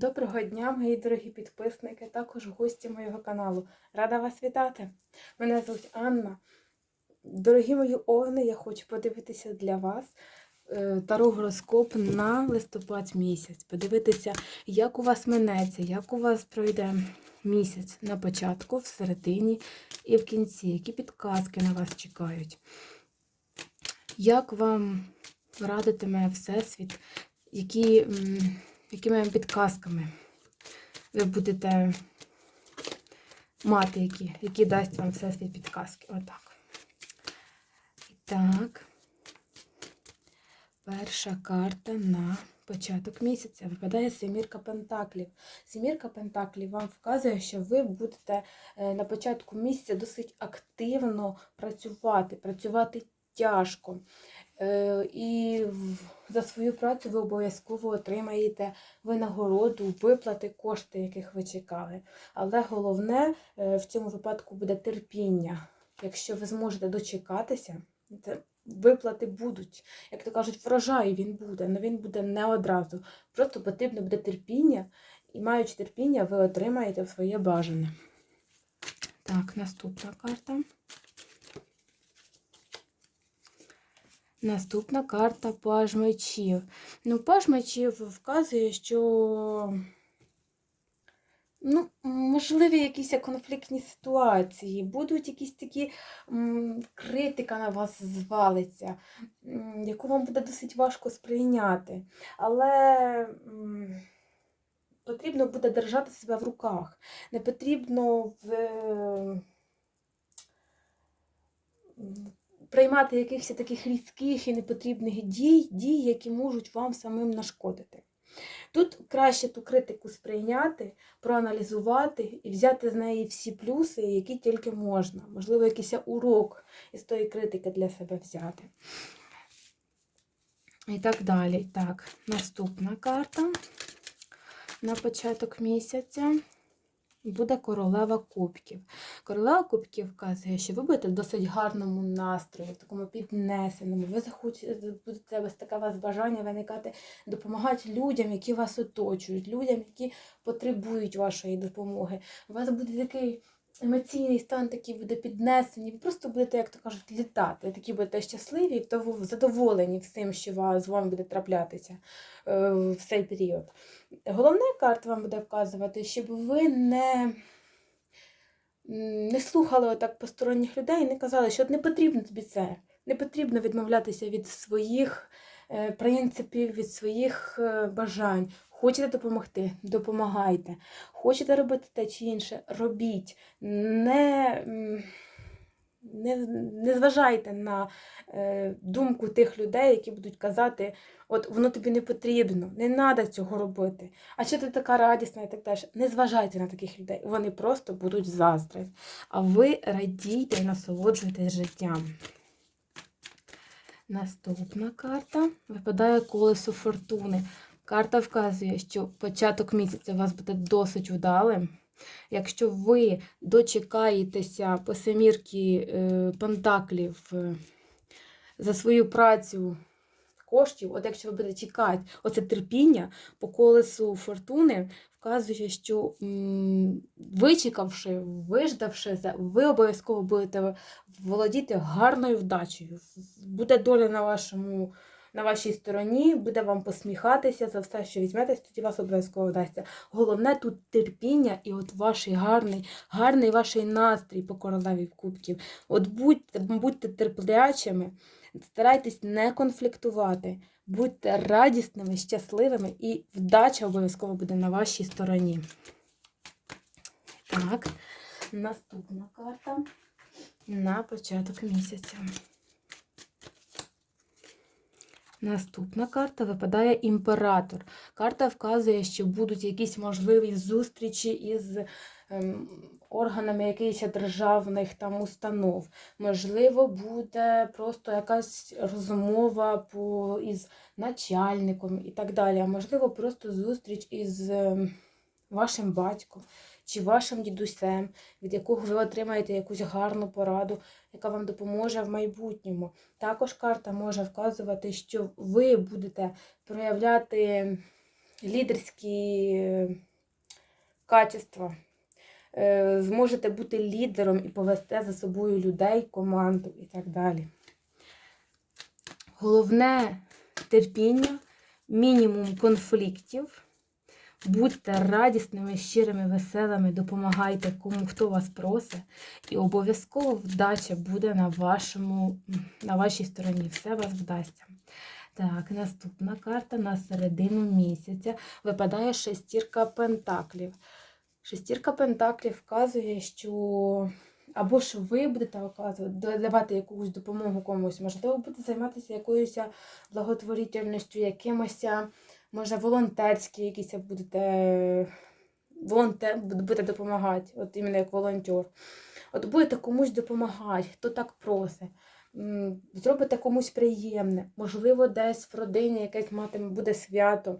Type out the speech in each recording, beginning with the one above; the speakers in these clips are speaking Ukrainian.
Доброго дня, мої дорогі підписники, також гості моєго каналу. Рада вас вітати! Мене звуть Анна. Дорогі мої огни, я хочу подивитися для вас е, таро гороскоп на листопад місяць. Подивитися, як у вас минеться, як у вас пройде місяць на початку, в середині і в кінці, які підказки на вас чекають. Як вам радитиме Всесвіт, які, якими підказками ви будете мати, які, які дасть вам Всесвіт підказки. Отак. І так, перша карта на початок місяця. Випадає Семірка Пентаклів. Семірка Пентаклів вам вказує, що ви будете е, на початку місяця досить активно працювати, працювати тяжко. Е, І за свою працю ви обов'язково отримаєте винагороду, виплати, кошти, яких ви чекали. Але головне е, в цьому випадку буде терпіння. Якщо ви зможете дочекатися, виплати будуть. Як то кажуть, врожай він буде, але він буде не одразу. Просто потрібно буде терпіння, і маючи терпіння, ви отримаєте своє бажане. Так, наступна карта. Наступна карта паж мечів. Ну, паж мечів вказує, що ну, можливі якісь конфліктні ситуації, будуть якісь такі м, критика на вас звалиться, м, яку вам буде досить важко сприйняти. Але м, потрібно буде держати себе в руках. Не потрібно в, приймати якихось таких різких і непотрібних дій, дій, які можуть вам самим нашкодити. Тут краще ту критику сприйняти, проаналізувати і взяти з неї всі плюси, які тільки можна. Можливо, якийсь урок із тої критики для себе взяти. І так далі. Так, наступна карта на початок місяця буде королева кубків. Королева кубків вказує, що ви будете в досить гарному настрої, в такому піднесеному. Ви захочете, будете ось таке вас бажання виникати, допомагати людям, які вас оточують, людям, які потребують вашої допомоги. У вас буде такий емоційний стан, такий буде піднесений. Ви просто будете, як то кажуть, літати. Такі будете щасливі, того- задоволені всім, що з вами буде траплятися е, в цей період. Головна карта вам буде вказувати, щоб ви не, не слухали отак посторонніх людей і не казали, що не потрібно тобі це. Не потрібно відмовлятися від своїх принципів, від своїх е, бажань. Хочете допомогти? Допомагайте. Хочете робити те чи інше? Робіть. Не, не, не зважайте на е, думку тих людей, які будуть казати, от воно тобі не потрібно, не треба цього робити. А що ти така радісна і так далі? Не зважайте на таких людей. Вони просто будуть заздрити. А ви радійте і насолоджуйтесь життям. Наступна карта випадає колесо фортуни. Карта вказує, що початок місяця у вас буде досить вдалим. Якщо ви дочекаєтеся посемірки е, пентаклів е, за свою працю коштів, от якщо ви будете чекати оце терпіння по колесу фортуни, вказує, що вичекавши, виждавши, це, ви обов'язково будете володіти гарною вдачею. Буде доля на вашому. На вашій стороні буде вам посміхатися за все, що візьметесь, тоді вас обов'язково вдасться. Головне тут терпіння і от ваш гарний, гарний ваш настрій по королеві кубків. От будьте, будьте терплячими, старайтесь не конфліктувати, будьте радісними, щасливими, і вдача обов'язково буде на вашій стороні. Так, наступна карта на початок місяця. Наступна карта випадає імператор. Карта вказує, що будуть якісь можливі зустрічі із органами якихось державних там установ. Можливо, буде просто якась розмова по, із начальником і так далі. А можливо, просто зустріч із ем, вашим батьком чи вашим дідусем, від якого ви отримаєте якусь гарну пораду, яка вам допоможе в майбутньому. Також карта може вказувати, що ви будете проявляти лідерські е, качества. Е, Зможете бути лідером і повести за собою людей, команду і так далі. Головне терпіння, мінімум конфліктів. Будьте радісними, щирими, веселими, допомагайте кому хто вас просить, і обов'язково вдача буде на, вашому, на вашій стороні. Все вас вдасться. Так, наступна карта на середину місяця випадає шестірка пентаклів. Шестірка пентаклів вказує, що або ж ви будете давати якусь допомогу комусь, можливо, будете займатися якоюсь благотворительністю, якимось, може, волонтерські якісь будете волонтер, будете допомагати, от іменно як волонтер. От будете комусь допомагати, хто так просить. Зробите комусь приємне, можливо, десь в родині якесь матиме буде свято,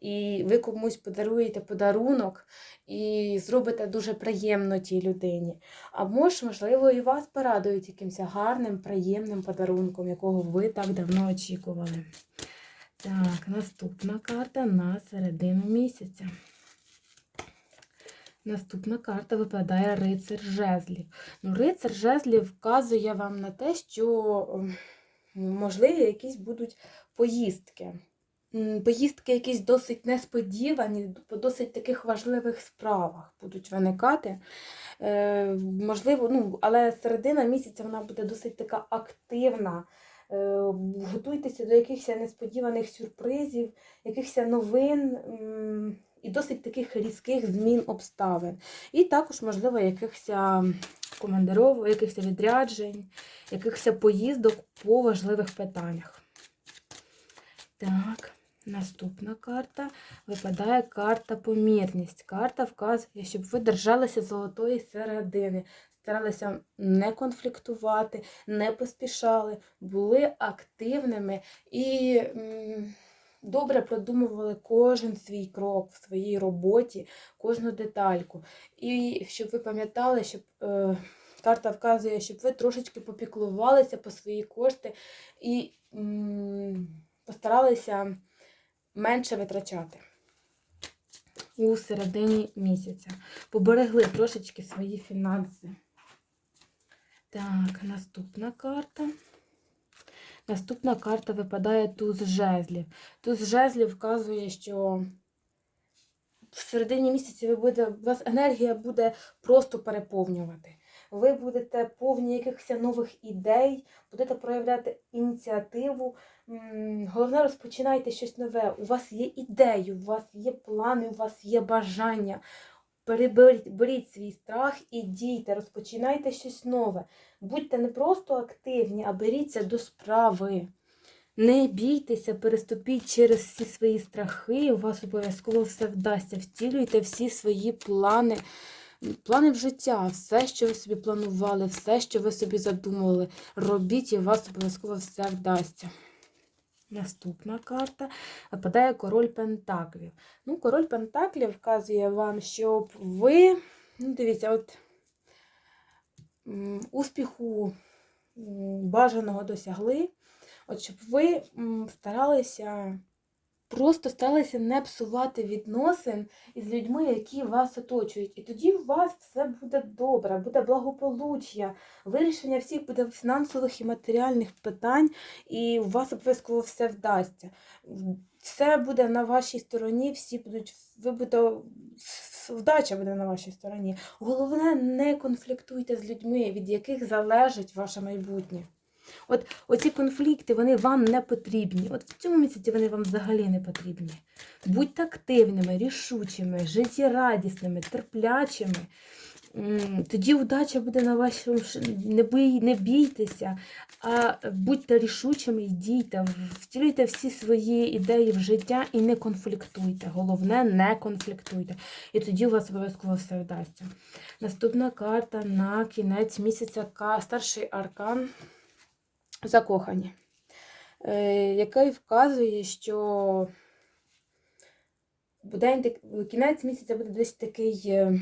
і ви комусь подаруєте подарунок і зробите дуже приємно тій людині. А може, можливо, і вас порадують якимось гарним, приємним подарунком, якого ви так давно очікували. Так, наступна карта на середину місяця. Наступна карта випадає рицар жезлів. Ну, рицар жезлів вказує вам на те, що ем, можливі якісь будуть поїздки. Поїздки якісь досить несподівані, по досить таких важливих справах будуть виникати. Е, можливо, ну, але середина місяця вона буде досить така активна. Е, готуйтеся до якихось несподіваних сюрпризів, якихось новин і досить таких різких змін обставин. І також, можливо, якихось командиров, якихось відряджень, якихось поїздок по важливих питаннях. Так, наступна карта випадає карта помірність. Карта вказує, щоб ви держалися золотої середини, старалися не конфліктувати, не поспішали, були активними і добре продумували кожен свій крок в своїй роботі, кожну детальку. І щоб ви пам'ятали, щоб е, карта вказує, щоб ви трошечки попіклувалися по свої кошти і м, постаралися менше витрачати у середині місяця. Поберегли трошечки свої фінанси. Так, наступна карта. Наступна карта випадає туз жезлів. Туз жезлів вказує, що в середині місяця ви буде, у вас енергія буде просто переповнювати. Ви будете повні якихось нових ідей, будете проявляти ініціативу. Головне, розпочинайте щось нове. У вас є ідеї, у вас є плани, у вас є бажання. Переберіть беріть свій страх і дійте, розпочинайте щось нове. Будьте не просто активні, а беріться до справи. Не бійтеся, переступіть через всі свої страхи, у вас обов'язково все вдасться. Втілюйте всі свої плани, плани в життя, все, що ви собі планували, все, що ви собі задумували. Робіть, і у вас обов'язково все вдасться. Наступна карта випадає король Пентаклів. Ну, король Пентаклів вказує вам, щоб ви, ну, дивіться, от успіху бажаного досягли, от щоб ви старалися, просто старалися не псувати відносин із людьми, які вас оточують. І тоді у вас все буде добре, буде благополуччя, вирішення всіх буде фінансових і матеріальних питань, і у вас обов'язково все вдасться. Все буде на вашій стороні, всі будуть, ви будете, вдача буде на вашій стороні. Головне, не конфліктуйте з людьми, від яких залежить ваше майбутнє. От оці конфлікти вони вам не потрібні. От в цьому місяці вони вам взагалі не потрібні. Будьте активними, рішучими, життєрадісними, терплячими. Тоді удача буде на вашому не бій, не бійтеся, а будьте рішучими і дійте, втілюйте всі свої ідеї в життя і не конфліктуйте. Головне, не конфліктуйте. І тоді у вас обов'язково все вдасться. Наступна карта на кінець місяця старший аркан закохані, е, який вказує, що день, так- кінець місяця буде десь такий. е,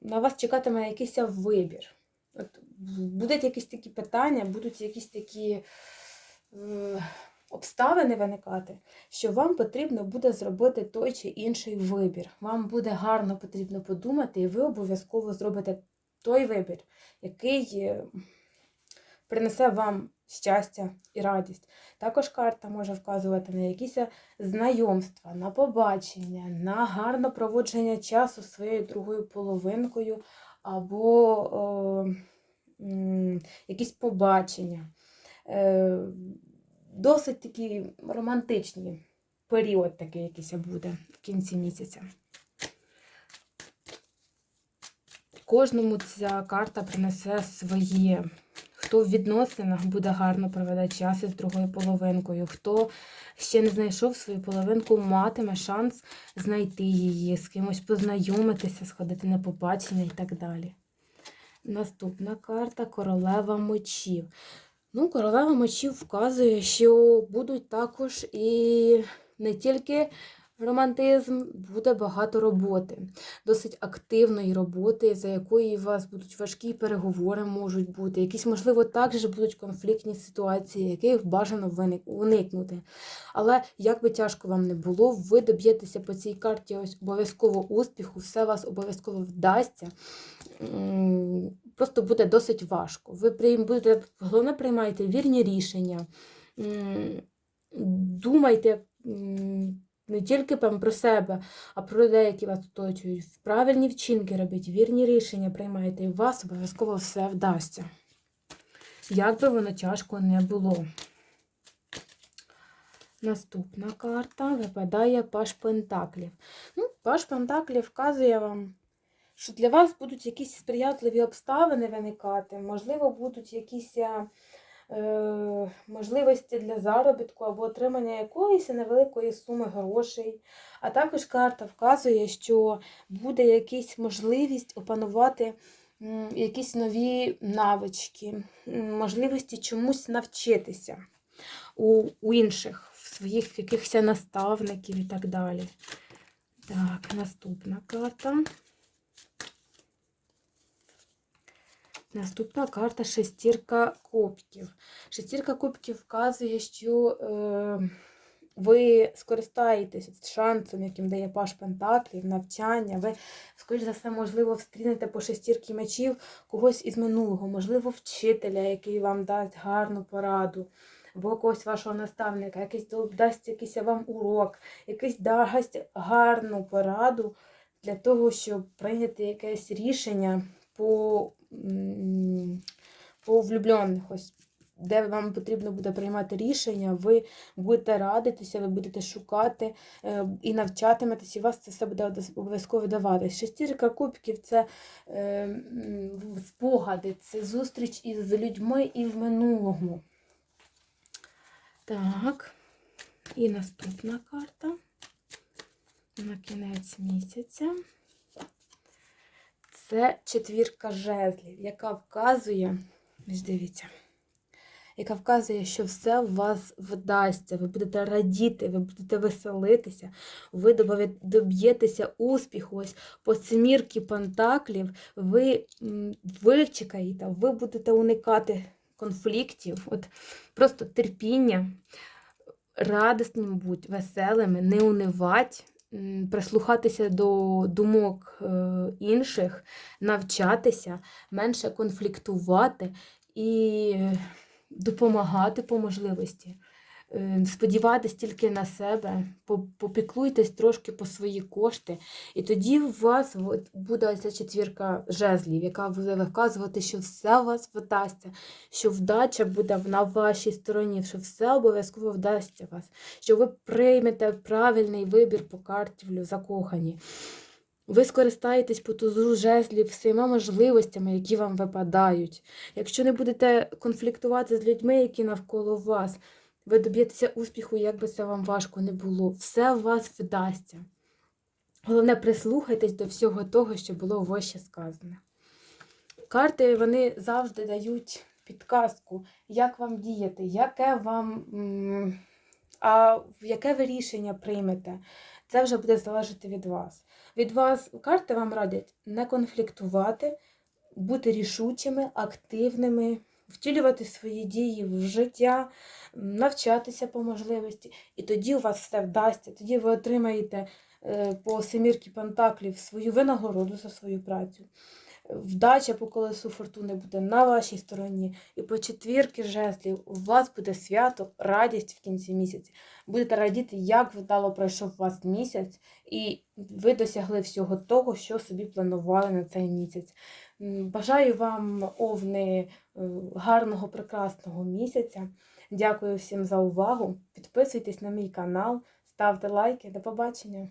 На вас чекатиме якийсь вибір. От, будуть якісь такі питання, будуть якісь такі. е, обставини виникати, що вам потрібно буде зробити той чи інший вибір. Вам буде гарно потрібно подумати, і ви обов'язково зробите той вибір, який е, принесе вам щастя і радість. Також карта може вказувати на якісь знайомства, на побачення, на гарне проводження часу зі своєю другою половинкою або м, якісь побачення. Е, досить такий романтичний період такий якийсь буде в кінці місяця. Кожному ця карта принесе своє. Хто в відносинах буде гарно проведе час із другою половинкою, хто ще не знайшов свою половинку, матиме шанс знайти її, з кимось познайомитися, сходити на побачення і так далі. Наступна карта королева мечів. Ну, королева мечів вказує, що будуть також і не тільки романтизм, буде багато роботи, досить активної роботи, за якої у вас будуть важкі переговори, можуть бути. Якісь, можливо, також будуть конфліктні ситуації, яких бажано уникнути. Але як би тяжко вам не було, ви доб'єтеся по цій карті ось обов'язково успіху, все вас обов'язково вдасться. Просто буде досить важко. Ви будете, головне, приймайте вірні рішення. Думайте не тільки про себе, а про людей, які вас оточують. Правильні вчинки робіть, вірні рішення приймайте, і у вас обов'язково все вдасться. Як би воно тяжко не було. Наступна карта випадає Паш Пентаклів. Ну, Паш Пентаклів вказує вам, що для вас будуть якісь сприятливі обставини виникати, можливо, будуть якісь е, можливості для заробітку або отримання якоїсь невеликої суми грошей. А також карта вказує, що буде якась можливість опанувати якісь нові навички, можливості чомусь навчитися у, у інших, в своїх якихось наставників і так далі. Так, наступна карта. Наступна карта шестірка кубків. Шестірка кубків вказує, що е, ви скористаєтесь шансом, яким дає Паш Пентаклів, навчання. Ви, скоріш за все, можливо, встрінете по шестірки мечів когось із минулого, можливо, вчителя, який вам дасть гарну пораду, або когось вашого наставника, якийсь дасть якийсь вам урок, якийсь дасть гарну пораду для того, щоб прийняти якесь рішення по, по влюблених. Ось, де вам потрібно буде приймати рішення, ви будете радитися, ви будете шукати е, і навчатиметесь, і вас це все буде обов'язково даватись. Шестірка кубків це е, спогади, це зустріч із людьми і в минулому. Так, і наступна карта на кінець місяця. Це четвірка жезлів, яка вказує, дивіться, яка вказує, що все у вас вдасться. Ви будете радіти, ви будете веселитися, ви доб'єтеся успіху. Ось по семірки пентаклів ви вичекаєте, ви будете уникати конфліктів, от просто терпіння, радісним будь, веселими, не унивать, прислухатися до думок е, інших, навчатися, менше конфліктувати і е, допомагати по можливості. Е, Сподіватись тільки на себе, попіклуйтесь трошки по свої кошти, і тоді у вас буде ця четвірка жезлів, яка буде вказувати, що все у вас вдасться, що вдача буде на вашій стороні, що все обов'язково вдасться вас, що ви приймете правильний вибір по карті в закохані. Ви скористаєтесь по тузу жезлів всіма можливостями, які вам випадають. Якщо не будете конфліктувати з людьми, які навколо вас, ви доб'єтеся успіху, як би це вам важко не було. Все у вас вдасться. Головне, прислухайтесь до всього того, що було вище сказане. Карти вони завжди дають підказку, як вам діяти, яке вам, а яке ви рішення приймете. Це вже буде залежати від вас. Від вас карти вам радять не конфліктувати, бути рішучими, активними втілювати свої дії в життя, навчатися по можливості. І тоді у вас все вдасться. Тоді ви отримаєте е, по семірки Пентаклів свою винагороду за свою працю. Вдача по колесу фортуни буде на вашій стороні. І по четвірки жезлів у вас буде свято, радість в кінці місяця. Будете радіти, як вдало пройшов у вас місяць, і ви досягли всього того, що собі планували на цей місяць. Бажаю вам, овни, е, гарного, прекрасного місяця. Дякую всім за увагу. Підписуйтесь на мій канал, ставте лайки. До побачення!